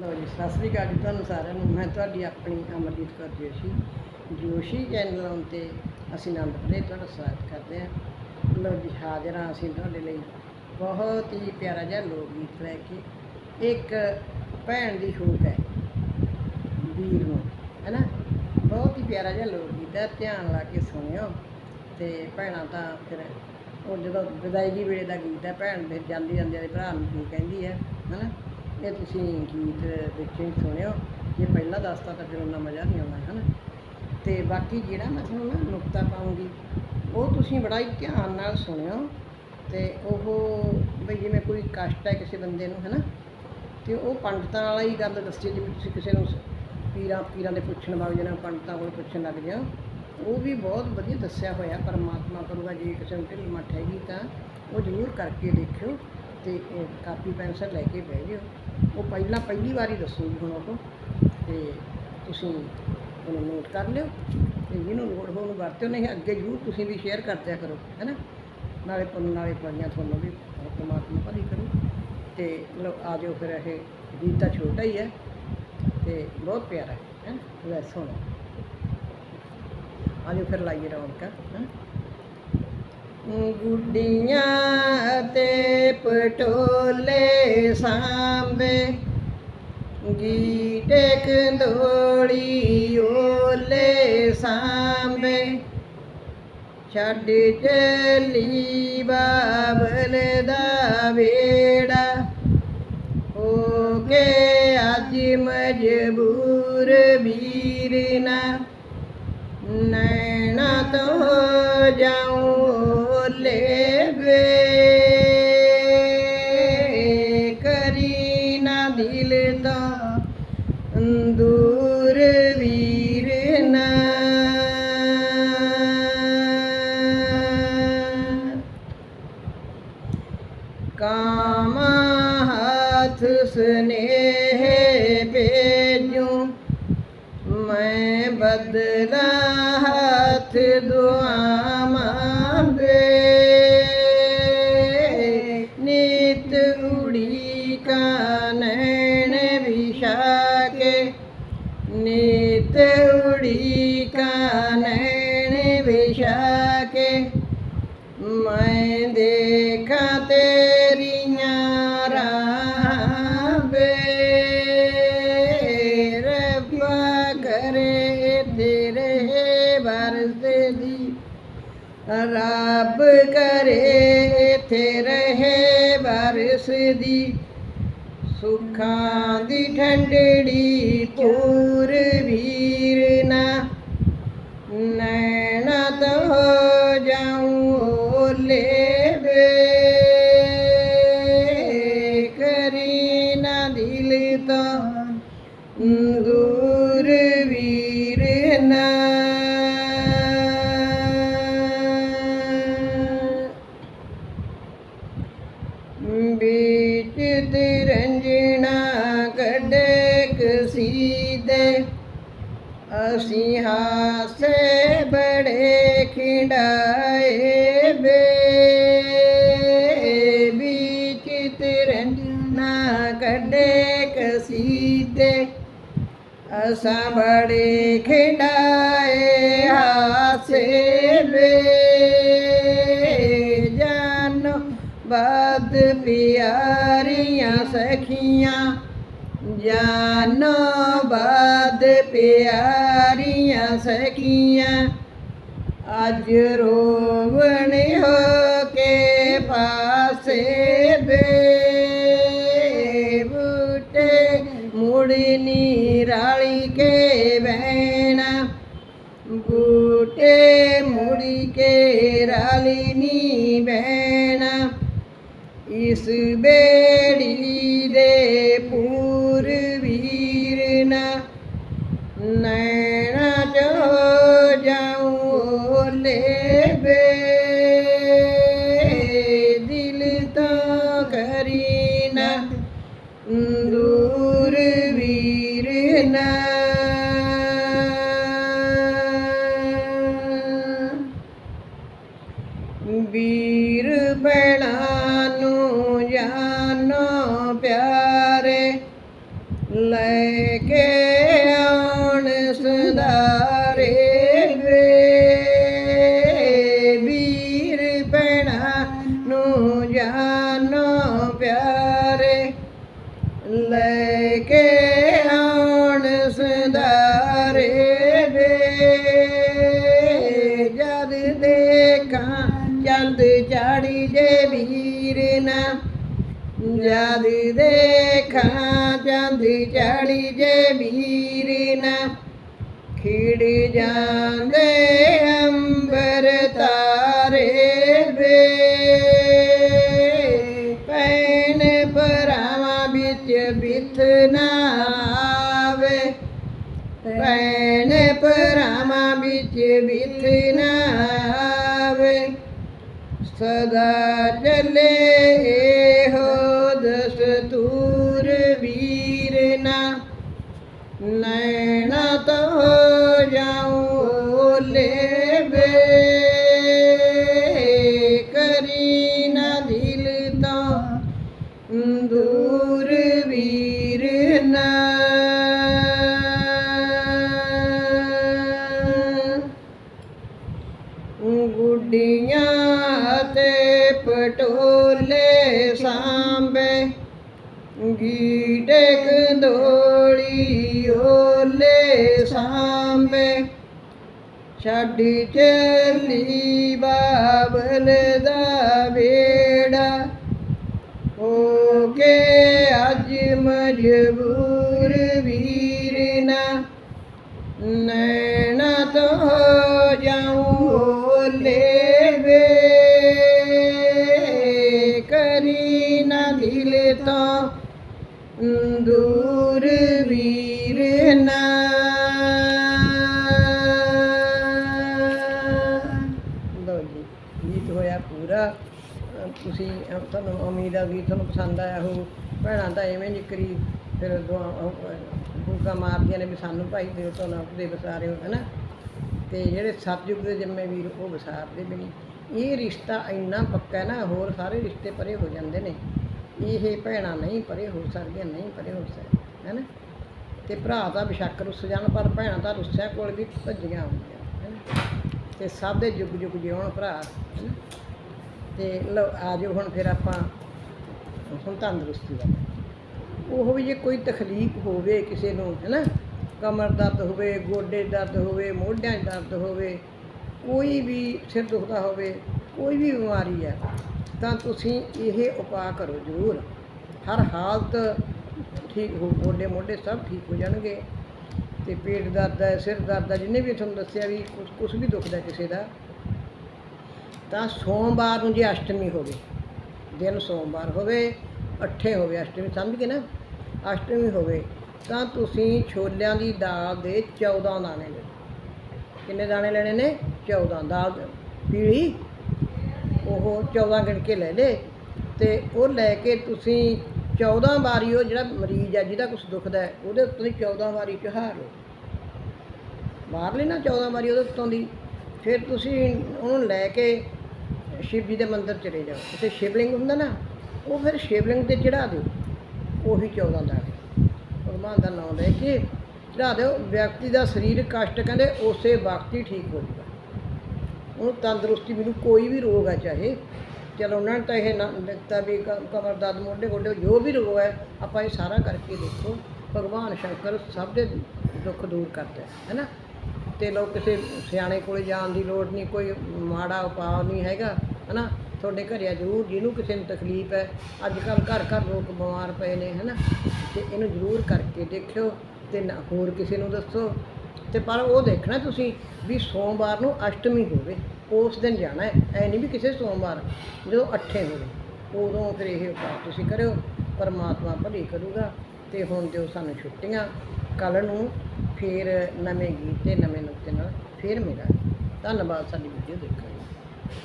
ਲਓ ਜੀ, ਸਤਿ ਸ੍ਰੀ ਅਕਾਲ ਜੀ ਤੁਹਾਨੂੰ ਸਾਰਿਆਂ ਨੂੰ। ਮੈਂ ਤੁਹਾਡੀ ਆਪਣੀ ਅਮਰਜੀਤ ਕੌਰ ਜੋਸ਼ੀ। ਜੋਸ਼ੀ ਚੈਨਲ 'ਤੇ ਅਸੀਂ ਆਨੰਦਪੁਰੇ ਤੁਹਾਡਾ ਸਵਾਗਤ ਕਰਦੇ ਹਾਂ। ਲਓ ਜੀ, ਹਾਜ਼ਰ ਹਾਂ ਅਸੀਂ ਤੁਹਾਡੇ ਲਈ। ਬਹੁਤ ਹੀ ਪਿਆਰਾ ਜਿਹਾ ਲੋਕ ਗੀਤ ਲੈ ਕੇ ਇੱਕ ਭੈਣ ਦੀ ਹੋਕ ਹੈ, ਵੀਰ ਨੂੰ, ਹੈ ਨਾ? ਬਹੁਤ ਹੀ ਪਿਆਰਾ ਜਿਹਾ ਲੋਕ ਗੀਤ ਹੈ, ਧਿਆਨ ਲਾ ਕੇ ਸੁਣਿਓ। ਤੇ ਭੈਣਾਂ ਤਾਂ ਫਿਰ ਉਹ ਜਦੋਂ ਵਿਦਾਇਗੀ ਵੇਲੇ ਦਾ ਗੀਤ ਹੈ, ਭੈਣ ਫਿਰ ਜਾਂਦੀ ਜਾਂਦੀ ਦੇ ਭਰਾ ਨੂੰ ਕੀ ਕਹਿੰਦੀ ਹੈ ਹਨਾ ਇਹ ਤੁਸੀਂ ਗੀਤ ਵਿੱਚ ਹੀ ਸੁਣਿਓ। ਜੇ ਪਹਿਲਾਂ ਦੱਸਤਾ ਤਾਂ ਫਿਰ ਉਹਨਾਂ ਮਜ਼ਾ ਨਹੀਂ ਆਉਣਾ ਹੈ ਨਾ ਤੇ ਬਾਕੀ ਜਿਹੜਾ ਮੈਂ ਤੁਹਾਨੂੰ ਨਾ ਨੁਕਤਾ ਪਾਉਂਗੀ, ਉਹ ਤੁਸੀਂ ਬੜਾ ਹੀ ਧਿਆਨ ਨਾਲ ਸੁਣਿਓ। ਤੇ ਉਹ ਬਈ ਜਿਵੇਂ ਕੋਈ ਕਸ਼ਟ ਹੈ ਕਿਸੇ ਬੰਦੇ ਨੂੰ ਹੈ ਨਾ ਤੇ ਉਹ ਪੰਡਤਾਂ ਵਾਲਾ ਹੀ ਗੱਲ ਦੱਸੀ ਜਿਵੇਂ ਤੁਸੀਂ ਕਿਸੇ ਨੂੰ ਪੀਰਾਂ ਪੀਰਾਂ ਦੇ ਪੁੱਛਣ ਵਾਲੇ ਜਿਹਨਾਂ ਪੰਡਤਾਂ ਕੋਲ ਪੁੱਛਣ ਲੱਗ ਜਾਓ, ਉਹ ਵੀ ਬਹੁਤ ਵਧੀਆ ਦੱਸਿਆ ਹੋਇਆ, ਪਰਮਾਤਮਾ ਕਰੂਗਾ ਜੇ ਕਿਸੇ ਨੂੰ ਢਿੱਲ ਮੱਠ ਹੈਗੀ ਤਾਂ ਉਹ ਜ਼ਰੂਰ ਕਰਕੇ ਦੇਖਿਓ। ਤੇ ਕਾਪੀ ਪੈਨਸਲ ਲੈ ਕੇ ਬਹਿ ਜਿਓ। ਉਹ ਪਹਿਲਾਂ ਪਹਿਲੀ ਵਾਰੀ ਦੱਸੂਗੀ ਹੁਣ ਉਹ ਤੇ। ਤੁਸੀਂ ਉਹਨੂੰ ਨੋਟ ਕਰ ਲਿਓ ਤੇ ਜਿਹਨੂੰ ਲੋੜ ਹੋ ਉਹਨੂੰ ਵਰਤਿਓ, ਨਹੀਂ ਅੱਗੇ ਜ਼ਰੂਰ ਤੁਸੀਂ ਵੀ ਸ਼ੇਅਰ ਕਰਦਿਆ ਕਰੋ ਹੈਨਾ ਨਾਲੇ ਪੁੰਨ ਨਾਲੇ ਪੜੀਆਂ ਤੁਹਾਨੂੰ ਵੀ ਪਰਮਾਤਮਾ ਭਲੀ ਕਰੂ। ਤੇ ਲੋ ਆ ਜਾਓ ਫਿਰ ਇਹ ਗੀਤ ਤਾਂ ਛੋਟਾ ਹੀ ਹੈ ਤੇ ਬਹੁਤ ਪਿਆਰਾ ਹੈ ਹੈ ਲੈ ਸੁਣੋ ਆ ਜਾਓ ਫਿਰ ਲਾਈਏ ਰੌਣਕਾਂ, ਹੈ ਗੁੱਡੀਆਂ ਤੇ ਪਟੋਲੇ ਸਾਂਬੇ ਗੀਟੇ ਕੰਦੋੜੀ ਓਲੇ ਸਾਂਬੇ ਛੱਡ ਚਲੀ ਬਾਬਲ ਦਾ ਵੇੜਾ ਹੋ ਕੇ ਅੱਜ ਮਜਬੂਰ ਵੀਰ ਨਾ ਨੈਣਾ ਤੋਂ ਹੱਥ ਸਨੇਹ ਭੇਜੂ ਮੈਂ ਬਦਲਾ ਰਾਹਾਂ ਵੇ ਰੱਬਾ ਕਰੇ ਤੇਰੇ ਵਰਸ ਦੀ? ਰੱਬ ਕਰੇ ਤੇਰੇ ਰਹੇ ਬਰਸ ਦੀ। ਸੁੱਖਾਂ ਦੀ ਠੰਡੜੀ ਪੂਰ ਵੀਰ ਨਾ, ਨੈਣਾ ਵੀਰ ਨਾ ਵਿੱਚ ਤਿਰੰਜਣਾ ਕੱਢੇ ਕਸੀਦੇ ਅਸੀਂ ਹਾਸੇ ਬੜੇ ਖਿੰਡਾਏ ਅਸਾਂ ਬੜੇ ਖਿੰਡਾਏ ਹਾਸੇ ਬੇ ਜਾਨੋ ਬਾਦ ਪਿਆਰੀਆਂ ਸਖੀਆਂ, ਜਾਨੋ ਬਾਦ ਪਿਆਰੀਆਂ ਸਖੀਆਂ। ਅੱਜ ਰੋਵਣ ਹੋ ਕੇ ਪਾਸੇ ਬੇ ਬੂਟੇ ਮੁੜਨੀ ਰਾਲੀ ਕੇ ਬਹਿਣਾ ਬੂਟੇ ਮੁੜੀ ਕੇ ਰਾਲੀ ਨੀ ਬਹਿਣਾ ਜੇ ਵੀਰ ਨਾ। ਜਦ ਦੇਖਾਂ ਚੰਦ ਚਾੜੀ ਜੇ ਵੀਰ ਖਿੜ ਜਾਂਦੇ ਅੰਬਰ ਤਾਰੇ ਵੇ। ਪੈਣ ਪਰਾਵਾਂ ਵਿੱਚ ਬਿਥ ਨਾ ਆਵੇ। ਪੈਣ ਪਰਾਵਾਂ ਵਿੱਚ ਬਿਥ ਆਵੇ। ਸਦਾ ਚਲੇ ਹੋ ਦਸਤੂਰ ਵੀਰ ਨਾ ਨੈਣਾ ਤੋਂ ਗੀਟੇ ਕੰਦੋਲੀ ਓਲੇ ਸਾਂਬੇ ਛੱਡ ਚੱਲੀ ਬਾਬਲ ਦਾ ਵੇੜਾ ਹੋ ਕੇ ਅੱਜ ਮਜਬੂਰ ਵੀਰ ਨਾ। ਨੈਣਾ ਤੋਂ ਜਾਉ ਲੈ ਕਰੀ ਨਾ ਦਿਲ ਤੋਂ। ਦੂਰ ਵੀਰ ਨਾ ਲਓ ਜੀ ਗੀਤ ਹੋਇਆ ਪੂਰਾ ਤੁਸੀਂ ਤੁਹਾਨੂੰ ਉਮੀਦ ਆ ਗੀਤ ਤੁਹਾਨੂੰ ਪਸੰਦ ਆਇਆ ਹੋ ਭੈਣਾਂ ਤਾਂ ਐਵੇਂ ਨਿਕਰੀ ਫਿਰ ਦੁਆ ਫੂਕਾ ਮਾਰਦੀਆਂ ਨੇ ਵੀ ਸਾਨੂੰ ਭਾਈ ਦਿਓ ਤੋਂ ਨਾ ਦੇ ਵਸਾਰੇ ਹੋ ਹੈਨਾ ਤੇ ਜਿਹੜੇ ਸਤਜੁਗ ਦੇ ਜੰਮੇ ਵੀਰ ਉਹ ਵਿਸਾਰਦੇ ਵੀ ਨਹੀਂ ਇਹ ਰਿਸ਼ਤਾ ਇੰਨਾ ਪੱਕਾ ਨਾ ਹੋਰ ਸਾਰੇ ਰਿਸ਼ਤੇ ਪਰੇ ਹੋ ਜਾਂਦੇ ਨੇ ਇਹ ਭੈਣਾਂ ਨਹੀਂ ਪਰੇ ਹੋ ਸਕਦੀਆਂ, ਨਹੀਂ ਪਰੇ ਹੋ ਸਕਦੀਆਂ ਹੈਨਾ ਤੇ ਭਰਾ ਤਾਂ ਬਿਸ਼ੱਕ ਰੁੱਸ ਜਾਣ, ਪਰ ਭੈਣਾਂ ਤਾਂ ਰੁੱਸਿਆ ਕੋਲ ਵੀ ਭੱਜੀਆਂ ਆਉਂਦੀਆਂ ਹੈਨਾ ਤੇ ਸਭ ਦੇ ਜੁਗ ਜੁਗ ਜਿਉਣ ਭਰਾ ਹੈਨਾ ਤੇ ਲਓ, ਆ ਜਾਓ ਹੁਣ ਫਿਰ ਆਪਾਂ, ਹੁਣ ਤੰਦਰੁਸਤੀ ਦਾ ਉਹ ਵੀ ਜੇ ਕੋਈ ਤਕਲੀਫ ਹੋਵੇ ਕਿਸੇ ਨੂੰ ਹੈਨਾ ਕਮਰ ਦਰਦ ਹੋਵੇ, ਗੋਡੇ ਦਰਦ ਹੋਵੇ, ਮੋਢਿਆਂ 'ਚ ਦਰਦ ਹੋਵੇ, ਕੋਈ ਵੀ ਸਿਰ ਦੁਖਦਾ ਹੋਵੇ ਕੋਈ ਵੀ ਬਿਮਾਰੀ ਹੈ, ਤਾਂ ਤੁਸੀਂ ਇਹ ਉਪਾਅ ਕਰੋ ਜ਼ਰੂਰ। ਹਰ ਹਾਲਤ ਠੀਕ ਹੋ ਗੋਡੇ ਮੋਢੇ ਸਭ ਠੀਕ ਹੋ ਜਾਣਗੇ। ਤੇ ਪੇਟ ਦਰਦ ਹੈ, ਸਿਰ ਦਰਦ ਹੈ, ਜਿੰਨੇ ਵੀ ਤੁਹਾਨੂੰ ਦੱਸਿਆ ਵੀ ਕੁਛ ਕੁਛ ਵੀ ਦੁਖਦਾ ਕਿਸੇ ਦਾ, ਤਾਂ ਸੋਮਵਾਰ ਨੂੰ ਜੇ ਅਸ਼ਟਮੀ ਹੋਵੇ ਦਿਨ ਸੋਮਵਾਰ ਹੋਵੇ, ਅੱਠੇ ਹੋਵੇ ਅਸ਼ਟਮੀ, ਸਮਝ ਗਏ ਨਾ? ਅਸ਼ਟਮੀ ਹੋਵੇ, ਤਾਂ ਤੁਸੀਂ ਛੋਲਿਆਂ ਦੀ ਦਾਲ ਦੇ 14 ਦਾਣੇ ਲੈਣੇ। ਕਿੰਨੇ ਦਾਣੇ ਲੈਣੇ ਨੇ? 14 ਦਾਲ। ਪੀਲੀ? ਉਹ 14 ਗਿਣ ਕੇ ਲੈ ਲੇ ਤੇ ਉਹ ਲੈ ਕੇ ਤੁਸੀਂ 14 ਵਾਰੀ ਉਹ ਜਿਹੜਾ ਮਰੀਜ਼ ਆ ਜਿਹਦਾ ਕੁਝ ਦੁਖਦਾ ਹੈ, ਉਹਦੇ ਉੱਤੋਂ ਦੀ 14 ਵਾਰੀ ਚਹਾਰ ਲਓ। ਮਾਰ ਲੈਣਾ 14 ਵਾਰੀ ਉਹਦੇ ਉੱਤੋਂ ਦੀ, ਫਿਰ ਤੁਸੀਂ ਉਹਨੂੰ ਲੈ ਕੇ ਸ਼ਿਵ ਜੀ ਦੇ ਮੰਦਿਰ ਚਲੇ ਜਾਓ। ਉੱਥੇ ਸ਼ਿਵਲਿੰਗ ਹੁੰਦਾ ਨਾ, ਉਹ ਫਿਰ ਸ਼ਿਵਲਿੰਗ ਤੇ ਚੜਾ ਦਿਓ, ਉਹੀ 14 ਦਾਣੇ ਭਗਵਾਨ ਦਾ ਨਾਮ ਲੈ ਕੇ ਚੜਾ ਦਿਓ। ਵਿਅਕਤੀ ਦਾ ਸਰੀਰ ਕਸ਼ਟ, ਕਹਿੰਦੇ ਉਸੇ ਵਕਤ ਹੀ ਠੀਕ ਹੋ ਜਾਊਗਾ। ਉਹਨੂੰ ਤੰਦਰੁਸਤੀ ਮੈਨੂੰ ਕੋਈ ਵੀ ਰੋਗ ਹੈ ਚਾਹੇ, ਚਲੋ ਉਹਨਾਂ ਨੇ ਤਾਂ ਇਹ ਨਾ ਦਿੱਤਾ ਵੀ ਕ- ਕਮਰ ਦਰਦ, ਮੋਢੇ ਗੋਡੇ, ਜੋ ਵੀ ਰੋਗ ਹੈ, ਆਪਾਂ ਇਹ ਸਾਰਾ ਕਰਕੇ ਦੇਖੋ, ਭਗਵਾਨ ਸ਼ੰਕਰ ਸਭ ਦੇ ਦੁੱਖ ਦੂਰ ਕਰਦਾ ਹੈ ਹੈਨਾ ਤੇ ਲੋਕ ਕਿਸੇ ਸਿਆਣੇ ਕੋਲੇ ਜਾਣ ਦੀ ਲੋੜ ਨਹੀਂ, ਕੋਈ ਮਾੜਾ ਉਪਾਅ ਨਹੀਂ ਹੈਗਾ ਹੈਨਾ ਤੁਹਾਡੇ ਘਰਿਆ ਜ਼ਰੂਰ ਜਿਹਨੂੰ ਕਿਸੇ ਨੂੰ ਤਕਲੀਫ ਹੈ ਅੱਜ ਕੱਲ੍ਹ ਘਰ ਘਰ ਲੋਕ ਬਿਮਾਰ ਪਏ ਨੇ ਹੈਨਾ ਤੇ ਇਹਨੂੰ ਜ਼ਰੂਰ ਕਰਕੇ ਦੇਖਿਓ ਤੇ ਨਾ ਹੋਰ ਕਿਸੇ ਨੂੰ ਦੱਸੋ ਤੇ ਪਰ ਉਹ ਦੇਖਣਾ ਤੁਸੀਂ ਵੀ ਸੋਮਵਾਰ ਨੂੰ ਅਸ਼ਟਮੀ ਹੋਵੇ, ਉਸ ਦਿਨ ਜਾਣਾ ਹੈ। ਐ ਨਹੀਂ ਵੀ ਕਿਸੇ ਸੋਮਵਾਰ, ਜਦੋਂ ਅੱਠੇ ਹੋਵੇ ਉਦੋਂ ਫਿਰ ਇਹ ਉਪਾਅ ਤੁਸੀਂ ਕਰਿਓ, ਪਰਮਾਤਮਾ ਭਲੀ ਕਰੂਗਾ ਤੇ ਹੁਣ ਦਿਓ ਸਾਨੂੰ ਛੁੱਟੀਆਂ ਕੱਲ ਨੂੰ ਫਿਰ ਨਵੇਂ ਗੀਤ ਤੇ ਨਵੇਂ ਨੁਕਤੇ ਨਾਲ ਫਿਰ ਮਿਲਾਂਗੇ। ਧੰਨਵਾਦ, ਸਾਡੀ ਵੀਡੀਓ ਦੇਖਣ ਲਈ।